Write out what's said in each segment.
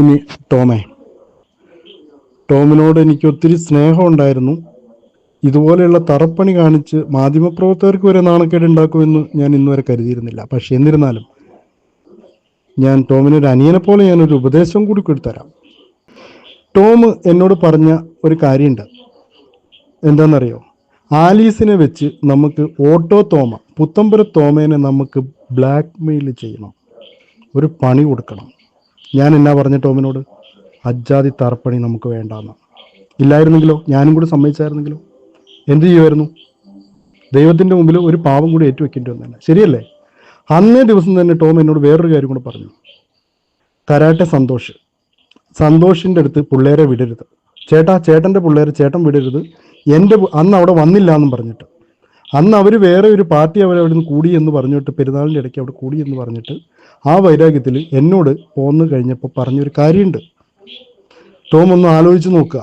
ഇനി ടോമേ. ടോമിനോട് എനിക്ക് ഒത്തിരി സ്നേഹം ഉണ്ടായിരുന്നു. ഇതുപോലെയുള്ള തറപ്പണി കാണിച്ച് മാധ്യമപ്രവർത്തകർക്ക് വരെ നാണക്കേട് ഉണ്ടാക്കുമെന്ന് ഞാൻ ഇന്നുവരെ കരുതിയിരുന്നില്ല. പക്ഷെ എന്നിരുന്നാലും ഞാൻ ടോമിന് ഒരു അനിയനെ പോലെ ഞാനൊരു ഉപദേശം കൂടി കൊടുത്തരാം ടോം എന്നോട് പറഞ്ഞ ഒരു കാര്യമുണ്ട്. എന്താണെന്നറിയോ? ആലീസിനെ വെച്ച് നമുക്ക് ഓട്ടോ തോമ പുത്തമ്പുര തോമേനെ നമുക്ക് ബ്ലാക്ക് മെയിൽ ചെയ്യണം. ഒരു പണി കൊടുക്കണം. ഞാൻ എന്നാ പറഞ്ഞ ടോമിനോട്? അജ്ജാതി തറപ്പണി നമുക്ക് വേണ്ടാന്ന്. ഇല്ലായിരുന്നെങ്കിലോ? ഞാനും കൂടി സമ്മതിച്ചായിരുന്നെങ്കിലോ? എന്ത് ചെയ്യുമായിരുന്നു ദൈവത്തിന്റെ മുമ്പിൽ ഒരു പാവം കൂടി ഏറ്റുവെക്കേണ്ടി വന്നതന്നെ ശരിയല്ലേ? അന്നേ ദിവസം തന്നെ ടോം എന്നോട് വേറൊരു കാര്യം കൂടെ പറഞ്ഞു. കരാട്ടെ സന്തോഷ്. സന്തോഷിന്റെ അടുത്ത് പിള്ളേരെ വിടരുത്. ചേട്ടാ ചേട്ടന്റെ പിള്ളേരെ ചേട്ടൻ വിടരുത്. എന്റെ അന്ന് അവിടെ വന്നില്ല എന്നും പറഞ്ഞിട്ട്. അന്ന് അവർ വേറെ ഒരു പാർട്ടി അവർ അവിടെ നിന്ന് കൂടി എന്ന് പറഞ്ഞിട്ട് പെരുന്നാളിന്റെ ഇടയ്ക്ക് അവിടെ കൂടി എന്ന് പറഞ്ഞിട്ട് ആ വൈരാഗ്യത്തിൽ എന്നോട് പോന്നു കഴിഞ്ഞപ്പോൾ പറഞ്ഞൊരു കാര്യമുണ്ട്. ടോം ഒന്ന് ആലോചിച്ച് നോക്കുക.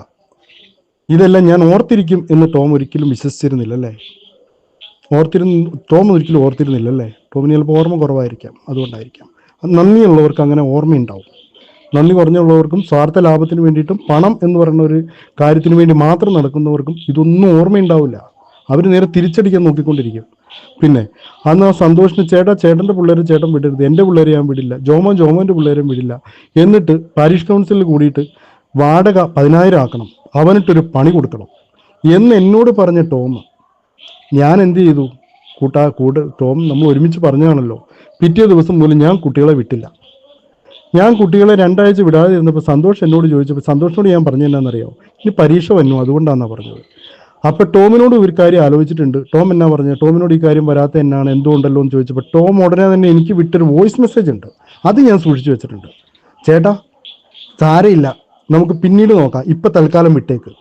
ഇതെല്ലാം ഞാൻ ഓർത്തിരിക്കും എന്ന് ടോം ഒരിക്കലും വിശ്വസിച്ചിരുന്നില്ല അല്ലേ ഓർത്തിരുന്ന ടോം ഒരിക്കലും ഓർത്തിരുന്നില്ല അല്ലേ ടോമിന് ചിലപ്പോൾ ഓർമ്മ കുറവായിരിക്കാം അതുകൊണ്ടായിരിക്കാം. നന്ദിയുള്ളവർക്ക് അങ്ങനെ ഓർമ്മയുണ്ടാവും. നന്ദി കുറഞ്ഞുള്ളവർക്കും സ്വാർത്ഥ ലാഭത്തിന് വേണ്ടിയിട്ടും പണം എന്ന് പറയുന്ന ഒരു കാര്യത്തിന് വേണ്ടി മാത്രം നടക്കുന്നവർക്കും ഇതൊന്നും ഓർമ്മയുണ്ടാവില്ല. അവർ നേരെ തിരിച്ചടിക്കാൻ നോക്കിക്കൊണ്ടിരിക്കും. പിന്നെ അന്ന് ആ സന്തോഷിന് ചേട്ടാ ചേട്ടന്റെ പിള്ളേരെ ചേട്ടൻ വിടരുത്. എന്റെ പിള്ളേരെ ഞാൻ വിടില്ല. ജോമോൻ ജോമോന്റെ പിള്ളേരെയും വിടില്ല. എന്നിട്ട് പാരീഷ് കൗൺസിലിൽ കൂടിയിട്ട് വാടക പതിനായിരം ആക്കണം. അവനിട്ടൊരു പണി കൊടുക്കണം. എന്ന് എന്നോട് പറഞ്ഞ ടോം ഞാൻ എന്ത് ചെയ്തു? കൂട്ടാ കൂട് ടോം നമ്മൾ ഒരുമിച്ച് പറഞ്ഞതാണല്ലോ. പിറ്റേ ദിവസം മുതൽ ഞാൻ കുട്ടികളെ വിട്ടില്ല. ഞാൻ കുട്ടികളെ രണ്ടാഴ്ച വിടാതെ ഇരുന്നപ്പോൾ സന്തോഷ് എന്നോട് ചോദിച്ചപ്പോൾ സന്തോഷിനോട് ഞാൻ പറഞ്ഞു എന്നാണെന്നറിയാമോ ഇനി പരീക്ഷ വന്നു അതുകൊണ്ടാണെന്നാണ് പറഞ്ഞത്. അപ്പൊ ടോമിനോട് ഒരു കാര്യം ആലോചിച്ചിട്ടുണ്ട്. ടോം എന്നാ പറഞ്ഞു? ടോമിനോട് ഈ കാര്യം വരാത്ത എന്നാണ്? എന്തുകൊണ്ടല്ലോ എന്ന് ചോദിച്ചപ്പോൾ ടോം ഉടനെ തന്നെ എനിക്ക് വിട്ടൊരു വോയിസ് മെസ്സേജ് ഉണ്ട്. അത് ഞാൻ സൂക്ഷിച്ചു വെച്ചിട്ടുണ്ട്. ചേട്ടാ സാരയില്ല നമുക്ക് പിന്നീട് നോക്കാം. ഇപ്പൊ തൽക്കാലം വിട്ടേക്ക്.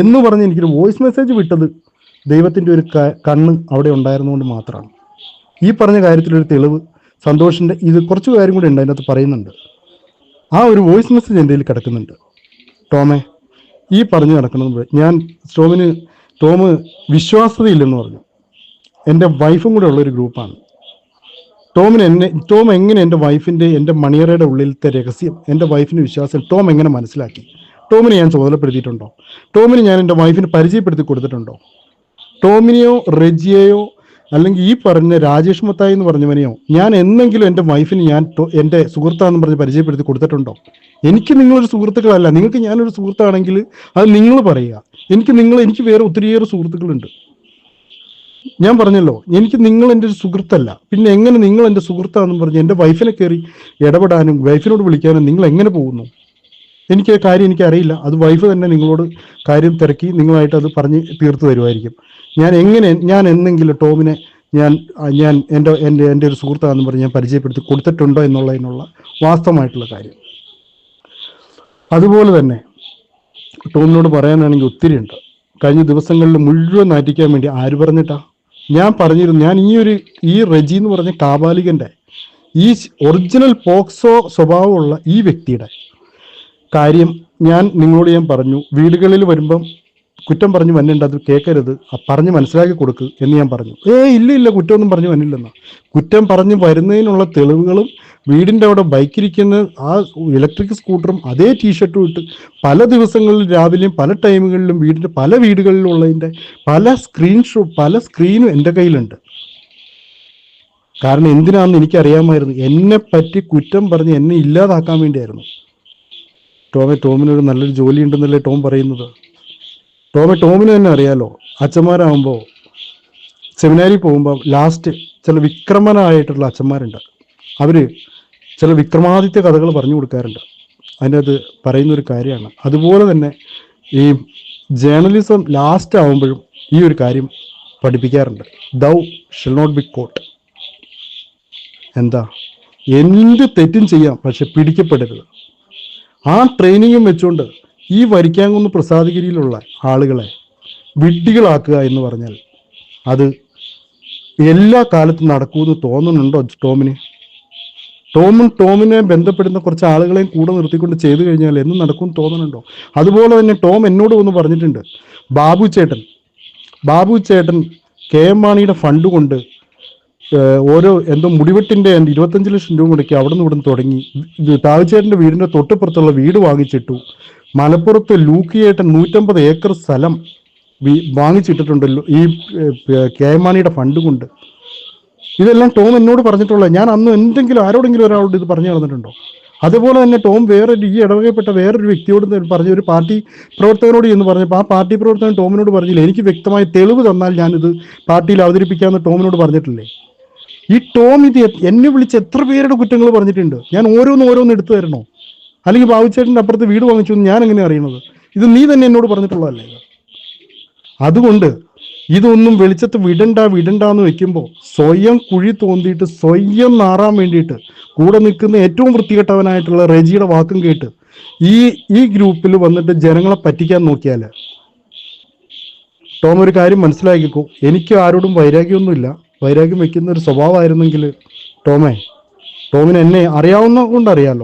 എന്ന് പറഞ്ഞ് എനിക്കൊരു വോയിസ് മെസ്സേജ് വിട്ടത് ദൈവത്തിന്റെ ഒരു കണ്ണ് അവിടെ ഉണ്ടായിരുന്നുകൊണ്ട് മാത്രമാണ്. ഈ പറഞ്ഞ കാര്യത്തിലൊരു തെളിവ് സന്തോഷിന്റെ ഇത് കുറച്ച് കാര്യം കൂടി ഉണ്ട് അതിനകത്ത് പറയുന്നുണ്ട്. ആ ഒരു വോയിസ് മെസ്സേജ് എന്റെ കിടക്കുന്നുണ്ട്. ടോമേ ഈ പറഞ്ഞു നടക്കുന്നത് ഞാൻ ടോമിന് ടോം വിശ്വാസതയില്ലെന്ന് പറഞ്ഞു. എന്റെ വൈഫും കൂടെ ഉള്ളൊരു ഗ്രൂപ്പാണ്. ടോമിന് എന്നെ ടോം എങ്ങനെ എന്റെ വൈഫിന്റെ എന്റെ മണിയറയുടെ ഉള്ളിലത്തെ രഹസ്യം എന്റെ വൈഫിന് വിശ്വാസം ടോം എങ്ങനെ മനസ്സിലാക്കി? ടോമിനെ ഞാൻ ചുമതലപ്പെടുത്തിയിട്ടുണ്ടോ ടോമിന് ഞാൻ എന്റെ വൈഫിന് പരിചയപ്പെടുത്തി കൊടുത്തിട്ടുണ്ടോ? ടോമിനെയോ റെജിയെയോ അല്ലെങ്കിൽ ഈ പറഞ്ഞ രാജേഷ് മത്തായി എന്ന് പറഞ്ഞവനെയോ ഞാൻ എന്നെങ്കിലും എന്റെ വൈഫിന് ഞാൻ എന്റെ സുഹൃത്താന്ന് പറഞ്ഞ് പരിചയപ്പെടുത്തി കൊടുത്തിട്ടുണ്ടോ? എനിക്ക് നിങ്ങളൊരു സുഹൃത്തുക്കളല്ല. നിങ്ങൾക്ക് ഞാനൊരു സുഹൃത്താണെങ്കിൽ അത് നിങ്ങൾ പറയുക. എനിക്ക് നിങ്ങൾ എനിക്ക് വേറെ ഒത്തിരിയേറെ സുഹൃത്തുക്കളുണ്ട്. ഞാൻ പറഞ്ഞല്ലോ എനിക്ക് നിങ്ങൾ എന്റെ ഒരു സുഹൃത്തല്ല. പിന്നെ എങ്ങനെ നിങ്ങൾ എന്റെ സുഹൃത്താണെന്ന് പറഞ്ഞ് എന്റെ വൈഫിനെ കയറി ഇടപെടാനും വൈഫിനോട് വിളിക്കാനും നിങ്ങൾ എങ്ങനെ പോകുന്നു? എനിക്ക് കാര്യം എനിക്ക് അറിയില്ല അത് വൈഫ് തന്നെ നിങ്ങളോട് കാര്യം തിരക്കി നിങ്ങളായിട്ട് അത് പറഞ്ഞ് തീർത്തു തരുമായിരിക്കും. ഞാൻ എങ്ങനെ ഞാൻ എന്നെങ്കിലും ടോമിനെ ഞാൻ ഞാൻ എന്റെ എന്റെ എന്റെ ഒരു സുഹൃത്താണെന്ന് പറഞ്ഞ് ഞാൻ പരിചയപ്പെടുത്തി കൊടുത്തിട്ടുണ്ടോ എന്നുള്ളതിനുള്ള വാസ്തവമായിട്ടുള്ള കാര്യം. അതുപോലെ തന്നെ ടോമിനോട് പറയാനാണെങ്കിൽ ഒത്തിരി ഉണ്ട്. കഴിഞ്ഞ ദിവസങ്ങളിൽ മുഴുവൻ നാറ്റിക്കാൻ വേണ്ടി ആര് പറഞ്ഞിട്ടാ? ഞാൻ പറഞ്ഞിരുന്നു ഞാൻ ഈ ഒരു ഈ റജി എന്ന് പറഞ്ഞ കാബാലികന്റെ ഈ ഒറിജിനൽ പോക്സോ സ്വഭാവമുള്ള ഈ വ്യക്തിയുടെ കാര്യം ഞാൻ നിങ്ങളോട് ഞാൻ പറഞ്ഞു. വീടുകളിൽ വരുമ്പം കുറ്റം പറഞ്ഞു വന്നിട്ടുണ്ട് അത് കേൾക്കരുത് പറഞ്ഞ് മനസ്സിലാക്കി കൊടുക്കുക എന്ന് ഞാൻ പറഞ്ഞു. ഏ ഇല്ല ഇല്ല കുറ്റമൊന്നും പറഞ്ഞു വന്നില്ലെന്ന കുറ്റം പറഞ്ഞ് വരുന്നതിനുള്ള തെളിവുകളും വീടിന്റെ അവിടെ ബൈക്കിരിക്കുന്ന ആ ഇലക്ട്രിക് സ്കൂട്ടറും അതേ ടീഷർട്ടും ഇട്ട് പല ദിവസങ്ങളിൽ രാവിലെയും പല ടൈമുകളിലും വീടിന്റെ പല വീടുകളിലുള്ളതിന്റെ പല സ്ക്രീൻഷോ പല സ്ക്രീനും എന്റെ കയ്യിലുണ്ട്. കാരണം എന്തിനാണെന്ന് എനിക്കറിയാമായിരുന്നു. എന്നെ പറ്റി കുറ്റം പറഞ്ഞ് എന്നെ ഇല്ലാതാക്കാൻ വേണ്ടിയായിരുന്നു. ടോമെ ടോമിനൊരു നല്ലൊരു ജോലി ഉണ്ടെന്നല്ലേ ടോം പറയുന്നത്? ടോമി ടോമിന് തന്നെ അറിയാലോ? അച്ഛന്മാരാകുമ്പോൾ സെമിനാരി പോകുമ്പോൾ ലാസ്റ്റ് ചില വിക്രമനായിട്ടുള്ള അച്ഛന്മാരുണ്ട്. അവർ ചില വിക്രമാദിത്യ കഥകൾ പറഞ്ഞു കൊടുക്കാറുണ്ട്. അതിനകത്ത് പറയുന്ന ഒരു കാര്യമാണ്. അതുപോലെ തന്നെ ഈ ജേർണലിസം ലാസ്റ്റ് ആവുമ്പോഴും ഈ ഒരു കാര്യം പഠിപ്പിക്കാറുണ്ട്. Thou shalt not be caught എന്താ? എന്ത് തെറ്റും ചെയ്യാം പക്ഷെ പിടിക്കപ്പെടരുത്. ആ ട്രെയിനിങ്ങും വെച്ചുകൊണ്ട് ഈ വരിക്കാങ്കുന്ന് പ്രസാദഗിരിയിലുള്ള ആളുകളെ വിഡ്ഢികളാക്കുക എന്ന് പറഞ്ഞാൽ അത് എല്ലാ കാലത്തും നടക്കുമെന്ന് തോന്നുന്നുണ്ടോ ടോമിന്? ടോമും ടോമിനെ ബന്ധപ്പെടുന്ന കുറച്ച് ആളുകളെയും കൂടെ നിർത്തിക്കൊണ്ട് ചെയ്തു കഴിഞ്ഞാൽ എന്നും നടക്കും തോന്നുന്നുണ്ടോ? അതുപോലെ തന്നെ ടോം എന്നോട് ഒന്ന് പറഞ്ഞിട്ടുണ്ട് ബാബു ചേട്ടൻ ബാബു ചേട്ടൻ കെ എം മാണിയുടെ ഫണ്ട് കൊണ്ട് ഓരോ എന്തോ മുടിവെട്ടിന്റെ എന്റെ ഇരുപത്തഞ്ച് ലക്ഷം രൂപ മുടക്കി അവിടെ നിന്ന് ഇവിടെ നിന്ന് തുടങ്ങി താഴ്ചേട്ടന്റെ വീടിന്റെ തൊട്ടപ്പുറത്തുള്ള വീട് വാങ്ങിച്ചിട്ടു. മലപ്പുറത്ത് ലൂക്കിയേട്ടൻ നൂറ്റമ്പത് ഏക്കർ സ്ഥലം വാങ്ങിച്ചിട്ടിട്ടുണ്ടല്ലോ ഈ കെ മാണിയുടെ ഫണ്ട് കൊണ്ട്. ഇതെല്ലാം ടോം എന്നോട് പറഞ്ഞിട്ടുള്ള ഞാൻ അന്ന് എന്തെങ്കിലും ആരോടെങ്കിലും ഒരാളോട് ഇത് പറഞ്ഞു നടന്നിട്ടുണ്ടോ അതുപോലെ തന്നെ ടോം വേറൊരു ഈ ഇടവകപ്പെട്ട വേറൊരു വ്യക്തിയോട് പറഞ്ഞ ഒരു പാർട്ടി പ്രവർത്തകനോട് എന്ന് പറഞ്ഞപ്പോൾ ആ പാർട്ടി പ്രവർത്തകൻ ടോമിനോട് പറഞ്ഞില്ല എനിക്ക് വ്യക്തമായ തെളിവ് തന്നാൽ ഞാനിത് പാർട്ടിയിൽ അവതരിപ്പിക്കാമെന്ന് ടോമിനോട് പറഞ്ഞിട്ടില്ലേ? ഈ ടോം ഇത് എന്നെ വിളിച്ച് എത്ര പേരുടെ കുറ്റങ്ങൾ പറഞ്ഞിട്ടുണ്ട്? ഞാൻ ഓരോന്ന് ഓരോന്ന് എടുത്തു തരണോ? അല്ലെങ്കിൽ ബാബുച്ചേട്ടന്റെ അപ്പുറത്ത് വീട് വാങ്ങിച്ചു ഞാൻ എങ്ങനെ അറിയണത്? ഇത് നീ തന്നെ എന്നോട് പറഞ്ഞിട്ടുള്ളതല്ലേ? അതുകൊണ്ട് ഇതൊന്നും വെളിച്ചത്ത് വിടണ്ട വിടണ്ട എന്ന് വെക്കുമ്പോൾ സ്വയം കുഴി തോണ്ടിയിട്ട് സ്വയം നാറാൻ വേണ്ടിയിട്ട് കൂടെ നിൽക്കുന്ന ഏറ്റവും വൃത്തികെട്ടവനായിട്ടുള്ള റെജിയുടെ വാക്കും കേട്ട് ഈ ഈ ഗ്രൂപ്പിൽ വന്നിട്ട് ജനങ്ങളെ പറ്റിക്കാൻ നോക്കിയാൽ ടോം ഒരു കാര്യം മനസ്സിലാക്കിക്കോ. എനിക്ക് ആരോടും വൈരാഗ്യമൊന്നുമില്ല. വൈരാഗ്യം വെക്കുന്ന ഒരു സ്വഭാവമായിരുന്നെങ്കിൽ ടോമേ ടോമിന് എന്നെ അറിയാവുന്ന കൊണ്ട് അറിയാലോ.